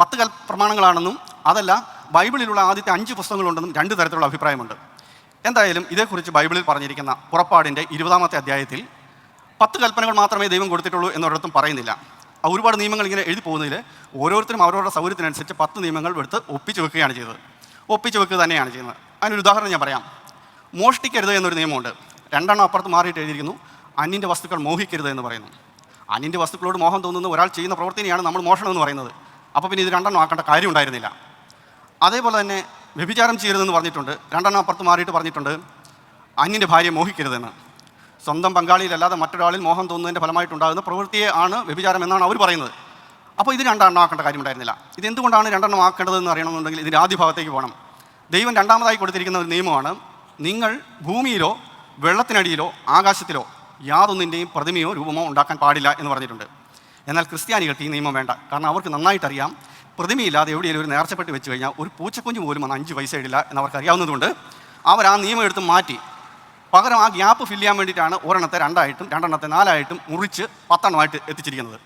പത്ത് കൽ പ്രമാണങ്ങളാണെന്നും അതല്ല ബൈബിളിലുള്ള ആദ്യത്തെ അഞ്ച് പുസ്തകങ്ങളുണ്ടെന്നും രണ്ട് തരത്തിലുള്ള അഭിപ്രായമുണ്ട്. എന്തായാലും ഇതേക്കുറിച്ച് ബൈബിളിൽ പറഞ്ഞിരിക്കുന്ന പുറപ്പാടിന്റെ ഇരുപതാമത്തെ അധ്യായത്തിൽ പത്ത് കൽപ്പനകൾ മാത്രമേ ദൈവം കൊടുത്തിട്ടുള്ളൂ എന്നൊരിടത്തും പറയുന്നില്ല. ഒരുപാട് നിയമങ്ങൾ ഇങ്ങനെ എഴുതി പോകുന്നതിൽ ഓരോരുത്തരും അവരവരുടെ സൗകര്യത്തിനനുസരിച്ച് പത്ത് നിയമങ്ങൾ എടുത്ത് ഒപ്പിച്ച് വെക്കുകയാണ് ചെയ്തത്. ഒപ്പിച്ച് വെക്കുക തന്നെയാണ് ചെയ്യുന്നത്. അതിനൊരു ഉദാഹരണം ഞാൻ പറയാം. മോഷ്ടിക്കരുത് എന്നൊരു നിയമമുണ്ട്. രണ്ടെണ്ണം അപ്പുറത്ത് മാറിയിട്ട് എഴുതിയിരിക്കുന്നു. അന്യന്റെ വസ്തുക്കൾ മോഹിക്കരുത് എന്ന് പറയുന്നു. അന്യന്റെ വസ്തുക്കളോട് മോഹം തോന്നുന്ന ഒരാൾ ചെയ്യുന്ന പ്രവൃത്തിനെയാണ് നമ്മൾ മോഷണം എന്ന് പറയുന്നത്. അപ്പോൾ പിന്നെ ഇത് രണ്ടെണ്ണം ആക്കേണ്ട കാര്യം ഉണ്ടായിരുന്നില്ല അതേപോലെ തന്നെ വ്യഭിചാരം ചെയ്യരുതെന്ന് പറഞ്ഞിട്ടുണ്ട്. രണ്ടെണ്ണം അപ്പുറത്ത് മാറിയിട്ട് പറഞ്ഞിട്ടുണ്ട്. അന്യന്റെ ഭാര്യയെ മോഹിക്കരുതെന്ന്. സ്വന്തം പങ്കാളിയിലല്ലാതെ മറ്റൊരാളിൽ മോഹം തോന്നുന്നതിന്റെ ഫലമായിട്ടുണ്ടാകുന്ന പ്രവൃത്തിയെ ആണ് വ്യഭിചാരം എന്നാണ് അവർ പറയുന്നത്. അപ്പോൾ ഇത് രണ്ടെണ്ണം ആക്കേണ്ട കാര്യം ഉണ്ടായിരുന്നില്ല ഇത് രണ്ടെണ്ണം ആക്കേണ്ടതെന്ന് അറിയണമെന്നുണ്ടെങ്കിൽ ഇതിന്റെ ആദ്യ ഭാഗത്തേക്ക് പോകണം. ദൈവം രണ്ടാമതായി കൊടുത്തിരിക്കുന്ന ഒരു നിയമമാണ്. നിങ്ങൾ ഭൂമിയിലോ വെള്ളത്തിനടിയിലോ ആകാശത്തിലോ യാതൊന്നിന്റെയും പ്രതിമയോ രൂപമോ ഉണ്ടാക്കാൻ പാടില്ല എന്ന് പറഞ്ഞിട്ടുണ്ട്. എന്നാൽ ക്രിസ്ത്യാനികൾക്ക് ഈ നിയമം വേണ്ട. കാരണം അവർക്ക് നന്നായിട്ടറിയാം. പ്രതിമയില്ലാതെ എവിടെയെങ്കിലും ഒരു നേർച്ചപ്പെട്ട് വെച്ച് കഴിഞ്ഞാൽ ഒരു പൂച്ചക്കുഞ്ഞ് പോലും അന്ന് അഞ്ച് പൈസ ഇടില്ല എന്ന് അവർക്ക് അറിയാവുന്നതുകൊണ്ട് അവർ ആ നിയമം എടുത്ത് മാറ്റി. പകരം ആ ഗ്യാപ്പ് ഫില്ല് ചെയ്യാൻ വേണ്ടിയിട്ടാണ് ഒരെണ്ണത്തെ രണ്ടായിട്ടും രണ്ടെണ്ണത്തെ നാലായിട്ടും മുറിച്ച് പത്തെണ്ണമായിട്ട് എത്തിച്ചിരിക്കുന്നത്.